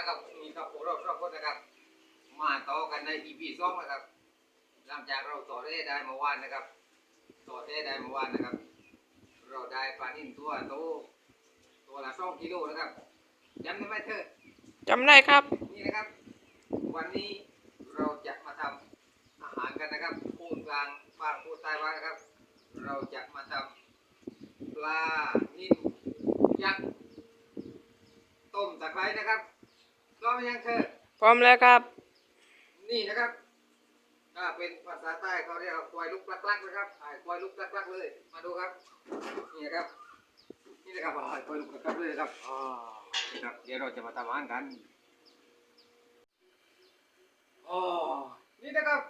นะครับมีกับพวกเราสองคนนะครับ มาต่อกันใน EP สองนะครับ หลังจากเราต่อได้ได้เมื่อวานนะครับ ต่อได้ได้เมื่อวานนะครับ เราได้ปลานิ่มตัวโตตัวละสองกิโลนะครับจำได้ไหมเธอจำได้ครับ นี่นะครับ วันนี้เราจะมาทำอาหารกันนะครับพูนกลางฟางพูดใต้ว่านะครับ เราจะมาทำปลานิ่มยักษ์ต้มตะไคร้นะครับ พร้อมหรือยังเธอพร้อมแล้วครับ นี่นะครับถ้าเป็นภาษาใต้เขาเรียกว่าควายลูกลักๆนะครับอ่าควายลูกลักๆเลย มาดูครับ นี่นะครับ นี่นะครับอ่าควายลูกลักๆเลยนะครับอ่านี่ครับ เดี๋ยวเราจะมาทำอาหารกันอ๋อนี่นะครับ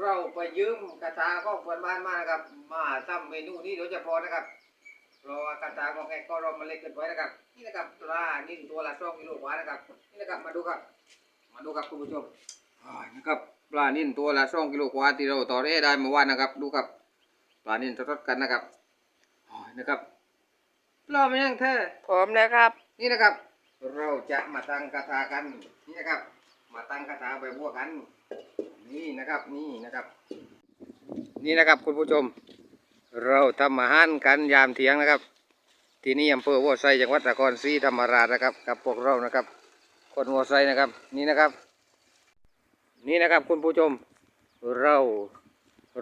เราไปยืมกระทาของเพื่อนบ้านมานะครับ มาทำเมนูนี้โดยเฉพาะนะครับเพ ราะว่ากระทาของแกก็เรามาเล็กเกินไปนะครับ นี่นะครับปลานิ่ตัวละสองกิโลกว่านะครับ นี่นะครับมาดูครับ มาดูครับคุณผู้ชมอ่านะครับปลานิ่นตัวละสองกิโลกว่าที่เราต่อได้ได้เมื่อวานนะครับ ดูครับปลานิ่นสดๆกันนะครับอ่านะครับปลามันยังเธอพร้อมแล้วครับ นี่นะครับ เราจะมาตั้งกระทากันนี่นะครับ มาตั้งกระทาใบบัวกัน นี่นะครับนี่นะครับ นี่นะครับคุณผู้ชม เราทำอาหารกันยามเที่ยงนะครับ ที่นี่อำเภอวัวไซจังหวัดนครศรีธรรมราชนะครับกับพวกเรานะครับ คนวัวไซนะครับนี่นะครับ นี่นะครับคุณผู้ชมเรา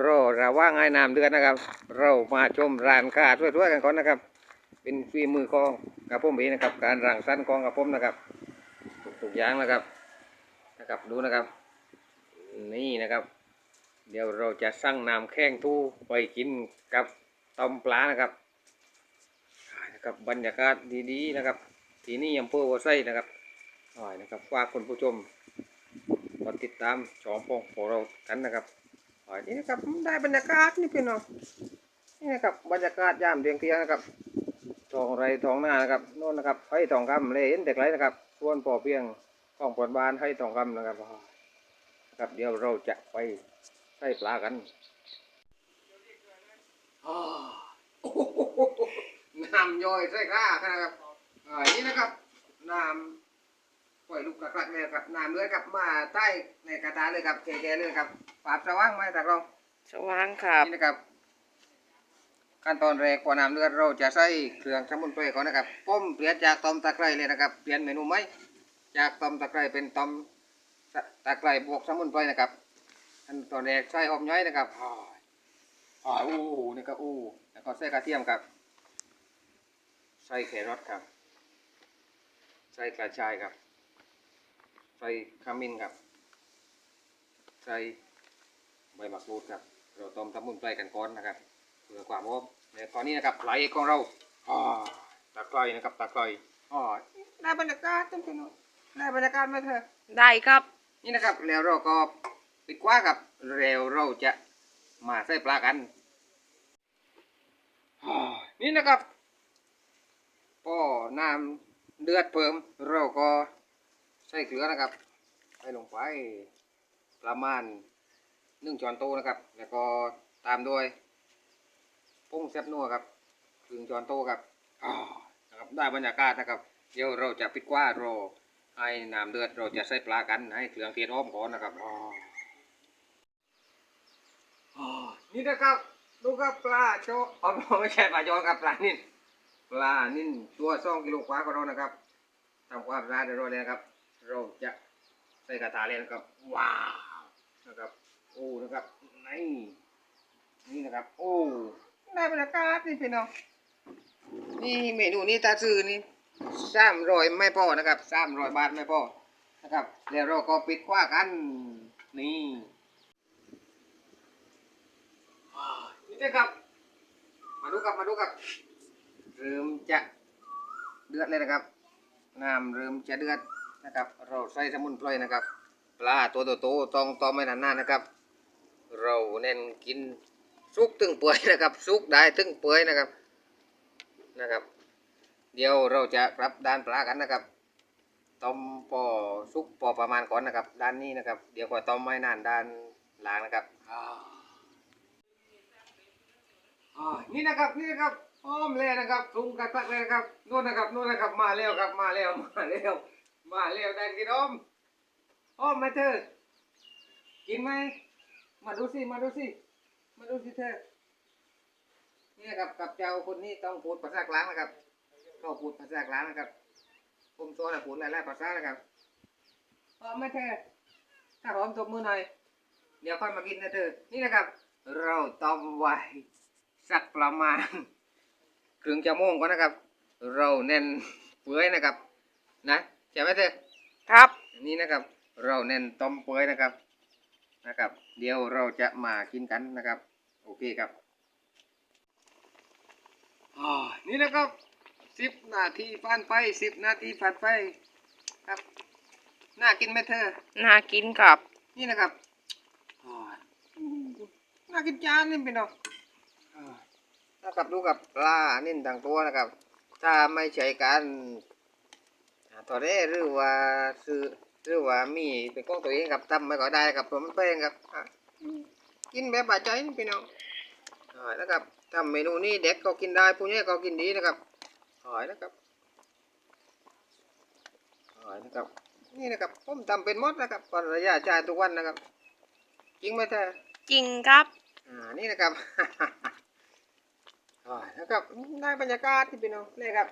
รอระว่างให้น้ำเดือนนะครับ เรามาชมร้านค้าช่วยๆกันก่อนนะครับ เป็นฝีมือของกับผมเองนะครับ การรังสรรค์ของกับผมนะครับทุกๆอย่างนะครับนะครับดูนะครับ นี่นะครับ เดี๋ยวเราจะสั่งน้ำแข้งทูไปกินกับตำปลานะครับ อ่านะครับบรรยากาศดีๆนะครับ ที่นี่อำเภอวัวไซนะครับอ่านะครับฝากคุณผู้ชมกดติดตามชอมพงของเรากันนะครับอ่านี่นะครับได้บรรยากาศนี่พี่น้องนี่นะครับบรรยากาศยามเที่ยงเที่ยงนะครับทองไรทองหน้านะครับโน่นนะครับให้ทองคำเลยเห็นเด็กไรนะครับส่วนปอเพียงของผลบานให้ทองคำนะครับนะครับเดี๋ยวเราจะไปใส่ปลากันอ่าโอ้โห น้ำย่อยใส่ข้านะครับอ่านี่นะครับน้ำปล่อยลูกกระกลักเลยครับน้ำเลือดครับมาใต้ในกระตาเลยครับแก่ๆเลยครับปราบสว่างไหมตากลองสว่างครับนี่นะครับขั้นตอนแรกกว่าน้ำเลือดเราจะใส่เครื่องสมุนไพรก่อนนะครับป้มเปลี่ยนจากต้มตะไคร้เลยนะครับเปลี่ยนเมนูไหมจากต้มตะไคร้เป็นต้มตะตะไคร้บวกสมุนไพรนะครับขั้นตอนแรกใส่หอมย้อยนะครับฮ่าฮ่าอู้นี่ก็อู้แล้วก็ใส่กระเทียมครับ ใส่แครอทครับ ใส่กระชายครับ ใส่ขมิ้นครับ ใส่ใบมะกรูดครับ เราต้มสมุนไพรกันก่อนนะครับ เพื่อความหอมในตอนนี้นะครับไหลของเราอ่าตะไคร้นะครับตะไคร้อ่าได้บรรยากาศจังเป็นได้บรรยากาศไหมเธอ ได้ครับ นี่นะครับแล้วเราก็ปิดกว้าครับแล้วเราจะมาใส่ปลากันอ่านี่นะครับ พอน้ำเดือดเพิ่ม เราก็ใส่เกลือนะครับใส่ลงไปประมาณหนึ่งช้อนโต๊ะนะครับ แล้วก็ตามด้วยผงแซ่บนัวครับครึ่งช้อนโต๊ะครับนะครับได้บรรยากาศนะครับ เดี๋ยวเราจะปิดกว้ารอให้น้ำเดือดเราจะใส่ปลากันให้เครื่องเทศหอมก่อนนะครับอ๋ออ๋อนี่นะครับดูครับปลาโจอ๋อไม่ใช่ปลาโจครับปลานิ่ ปลานิ่นตัวสองกิโลกว่าของเรานะครับทำความสะอาดเรียบร้อยแล้วครับ เราจะใส่กระถาเลยนะครับ ว้าวนะครับ โอ้นะครับนี่นี่นะครับ โอ้ได้บรรยากาศนี่พี่น้องนี่เมนูนี้ตาซื้อนี่สามร้อยไม่พอนะครับสามร้อยบาทไม่พอนะครับแล้วเราก็ปิดคว้ากัน นี่อ่านี่นะครับ มาดูครับมาดูครับ เริ่มจะเดือดเลยนะครับน้ำเริ่มจะเดือดนะครับ เราใส่สมุนไพรนะครับ ปลาตัวโตๆต้องต้องไม่นานๆนะครับ เราเน้นกินสุกตึงเปื่อยนะครับสุกได้ตึงเปื่อยนะครับนะครับ เดี๋ยวเราจะรับด้านปลากันนะครับต้มพอสุกพอประมาณก่อนนะครับ ด้านนี้นะครับ เดี๋ยวก็ต้มไม่นานด้านหลังนะครับอ่าอ่านี่นะครับนี่นะครับ พร้อมเลยนะครับปรุงกระทักเลยนะครับนู่นนะครับนู่นนะครับ มาแล้วครับ มาแล้วมาแล้วมาเร็วได้กินอ้อมอ้อมมาเธอกินไหมมาดูสิมาดูสิมาดูสิเธอเนี่นะครับกับเจ้าคนนี้ต้องพูดภาษากลางนะครับก็พูดภาษากลางนะครับ ผมโซนะพูดหลายๆภาษานะครับพร้อมไหมเธอถ้าพร้อมตบมือหน่อย เดี๋ยวค่อยมากินนะเธอ นี่นะครับ เราต้มไว้สักประมาณ ครึ่งชั่วโมงก่อนนะครับ เราเน้นเปื่อยนะครับ นะใช่ไหมเธอครับ นี่นะครับ เราเน้นต้มเปื่อยนะครับ นะครับ เดี๋ยวเราจะมากินกันนะครับ โอเคครับอ่านี่นะครับสิบนาทีผ่านไปสิบนาทีผ่านไปครับน่ากินไหมเธอน่ากินครับ นี่นะครับอ่าน่ากินจานนี่เป็นเนาะอ่า นะครับดูกับปลานิ่นต่างตัวนะครับ ถ้าไม่ใช่การหาทอดเร่หรือว่าซื้อหรือว่ามีเป็นของตัวเองครับทำไม่ก็ได้ครับผมมันแป้งครับอะกินแบบบาดใจนี่พี่น้องหอยนะครับทำเมนูนี้เด็กก็กินได้ผู้ใหญ่ก็กินดีนะครับหอยนะครับหอยนะครับ นี่นะครับผมทำเป็นหมดนะครับภรรยาจ่ายทุกวันนะครับ จริงไหมเธอจริงครับ อ่านี่นะครับ อ่านะครับได้บรรยากาศที่พี่น้องเล่ครับ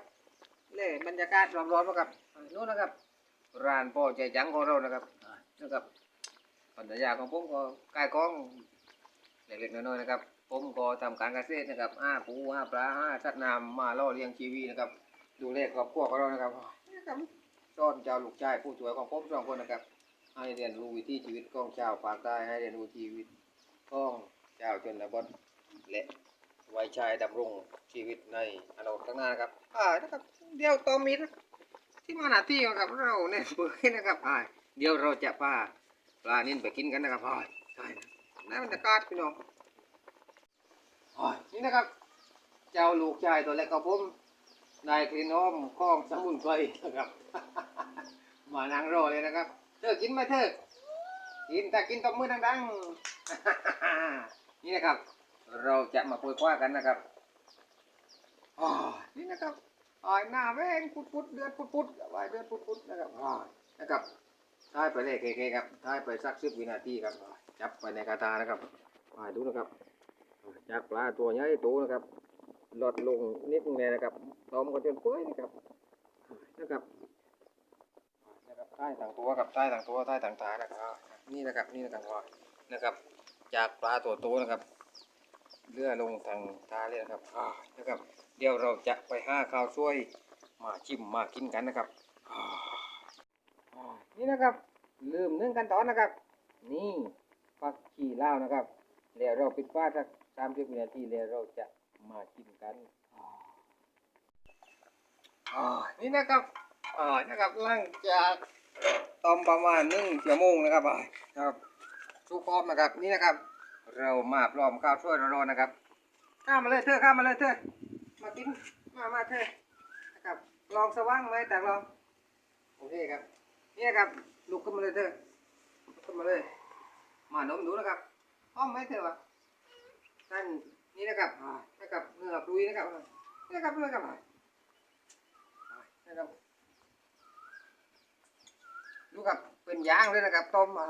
เล่บรรยากาศร้อนๆนะครับอ่านู่นนะครับ ร้านพ่อใจจังของเรานะครับอ่านะครับภรรยาของผมก็กายกองเล็กๆน้อยๆนะครับ ผมก็ทำการเกษตรนะครับห้าปูห้าปลาห้าสัตว์น้ำมาล่อเลี้ยงชีวิตนะครับ ดูเลขครอบครัวของเรานะครับนี่นะครับซ่อนเจ้าลูกชายผู้สวยของผมสองคนนะครับ ให้เรียนรู้วิถีชีวิตของชาวภาคใต้ให้เรียนรู้ชีวิตของชาวชนบทและวัย ชายดำรงชีวิตในอนาคตข้างหน้านะครับ อ่านะครับ เดี๋ยวตอมิดที่มาหน้าที่ของกับเราเนี่ยเปิดนะครับอ่าเดี๋ยวเราจะพาปลานิ่นไปกินกันนะครับอ่าใช่นะบรรยากาศพี่น้องอ่านี่นะครับ เจ้าลูกชายตัวเล็กของผมได้กลิ่นหอมข้องสมุนไพรนะครับ มานั่งรอเลยนะครับ เธอกินไหมเธอกินแต่กินตบมือดังๆนี่นะครับ เราจะมาคุยคว้ากันนะครับอ่านี่นะครับอ่ายหน้าแม่งปุดๆเดือดปุดๆวายเดือดปุดๆนะครับอ่านะครับท้ายไปเลยเคครับท้ายไปสักสิบวินาทีครับจับไปในกระตานะครับอ่าดูนะครับอ่าจากปลาตัวใหญ่โตนะครับหลดลงนิดนึงเลยนะครับต้มก็จนเปื่อยนะครับนะครับนะครับใต้ต่างตัวกับใต้ต่างตัวใต้ต่างตานะครับ นี่นะครับนี่นะครับว่านะครับ จากปลาตัวโตนะครับ เลื่อลงทางตาเลยนะครับอ่านะครับ เดี๋ยวเราจะไปห้าข้าวช่วยมาชิมมากินกันนะครับนี่นะครับลืมนึ่งกันตอนนะครับ นี่ฟักขี้เหล้านะครับแล้วเราปิดฟ้าสักสามสิบวินาทีแล้วเราจะมากินกันนี่นะครับอ่านะครับหลังจากต้มประมาณหนึ่งชั่วโมงนะครับอ่าครับสุกพร้อมนะครับนี่นะครับ เรามาพร้อมข้าวช่วยร้อนๆนะครับข้ามมาเลยเธอข้ามมาเลยเธอมากินมามาเธอนะครับลองสว่างไหมแต่ลองโอเคครับนี่ครับลุกขึ้นมาเลยเธอขึ้นมาเลย มานมดูนะครับพร้อมไหมเธอวะท่านนี่นะครับอ่นะครับเหงือกลุยนะครับนี่นะครับเลยครับอ่นะครับดูครับเป็นยางเลยนะครับต้มมา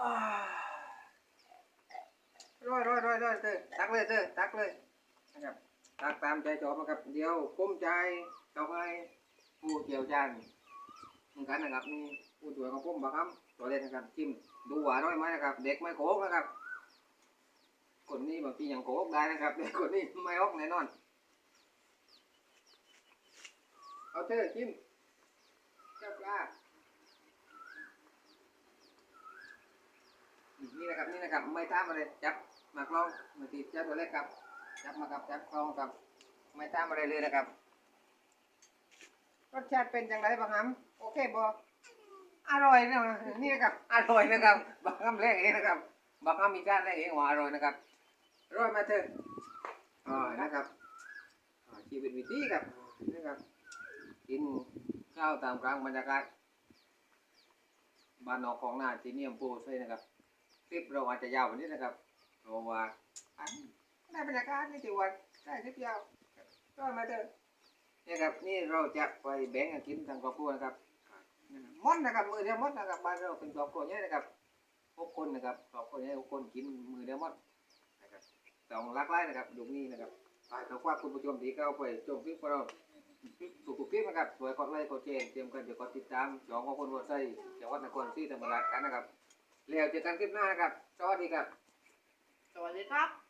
อ่าร้ อยร้อร้อยร้อยเตักเลยเธอตักเลยนะครับตักตามใจชอบนะครับ เดี๋ยวก้มใจต่อไปผู้เกี่ยวจานเหมือนกันนะครับนี่ผู้สวยของผมบักครับตัวเล็กนะครับจิ้มดูหวานน้อยไหมนะครับ เด็กไม่โคกนะครับคนนี้บางทียังโคกได้นะครับแต่คนนี้ไม่ออกแน่นอนเอาเธอชิมเจ้าปลานี่นะครับนี่นะครับไม่ตามาเลยจับ มากลองมาตีเจ้าตัวเล็กครับ จับมาครับจับกลองครับ ไม่ตามอะไรเลยนะครับ รสชาติเป็นอย่างไรบ้างครับโอเคบออร่อยนะนี่นะครับอร่อยนะครับบางคำแรกเองนะครับบางคำมีการแรกเองว่าอร่อยนะครับอร่อยมาเถอะอ๋อนะครับชีวิตวิธีครับนะครับ กินข้าวตามกลางบรรยากาศบ้านนอกของนาที่นี่อำเภอใช่นะครับคลิปเราอาจจะยาวกวันนี้นะครับ เพราะว่าอันในบรรยากาศนี่ถือว่าได้คลิปยาวก็มาเถอะนี่ครับนี่เราจะไปแบ่งกันกินทางครอบครัวนะครับมดนะครับมือเดียวมดนะครับบ้านเราเป็นครอบครัวใหญ่นะครับหกคนนะครับครอบครัวใหญ่หกคนกินมือเดียวมดนะครับสองลักไล่นะครับยุคนี้นะครับไปเขาว่าคุณผู้ชมที่เข้าไปชมคลิปของเราถูกคลิปนะครับสวยกดไลค์กดแชร์เตรียมกันเดี๋ยวกดติดตามสองของคนหัวไส้จังหวัดนครศรีธรรมราชกันนะครับแล้วเจอกันคลิปหน้านะครับสวัสดีครับ สวัสดีครับ